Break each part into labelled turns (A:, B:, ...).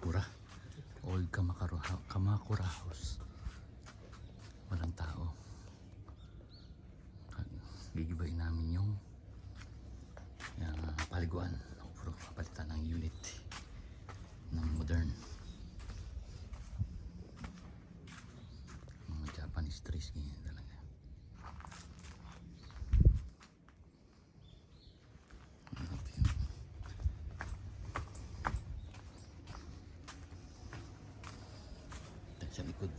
A: Kamakura. Old Kamakura, Kamakura House. Walang tao. Gigibayin namin yung uh, paliguan. Puro papalitan ng unit ng modern. Mga Japanese trees ganyan talaga. Ito yun. Ito sa likod.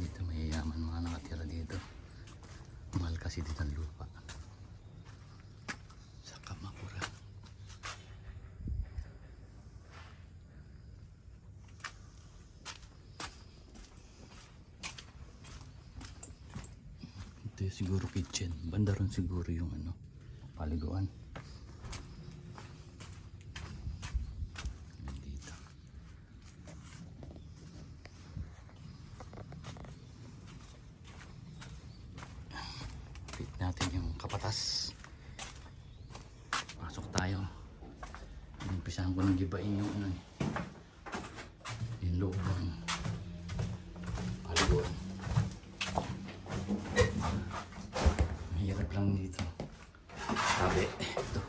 A: Dito mayayaman mga nakatira dito. Mahal kasi dito ang lupa. Sa Kamakura. Ito siguro kitchen. Banda ron siguro yung ano, paliguan. Dito. Fit natin yung kapatas. Pasok tayo. Umpisahan ko nang gibain yung ano eh. Yung loob ng paliguan. Mahirap lang dito. Sabi, ito.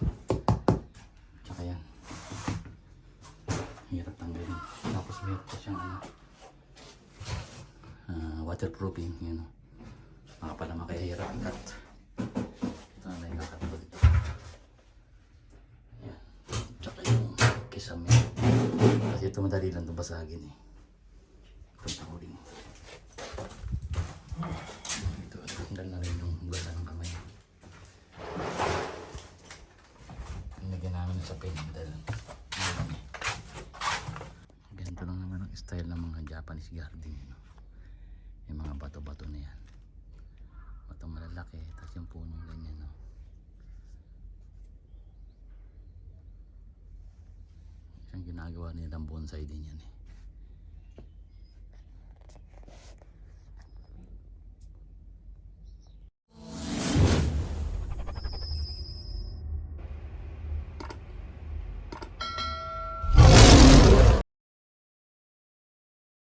A: Tsaka yan. Hirap tanggalin. Tapos meron pa siyang ano, ah, waterproofing. Yun o. Mga pala makahirap ikat. Ito madali lang itong basagin eh. Ko rin. Ito, tanggal na rin yung gala ng kamay. Nilagyan namin sa. Ayan eh. Ganito lang naman ang style ng mga Japanese garden. Ano? Yung mga bato-bato na yan. Bato malalaki, tapos yung punong ganyan. No? Isang ginagawa nilang bonsai din yan eh.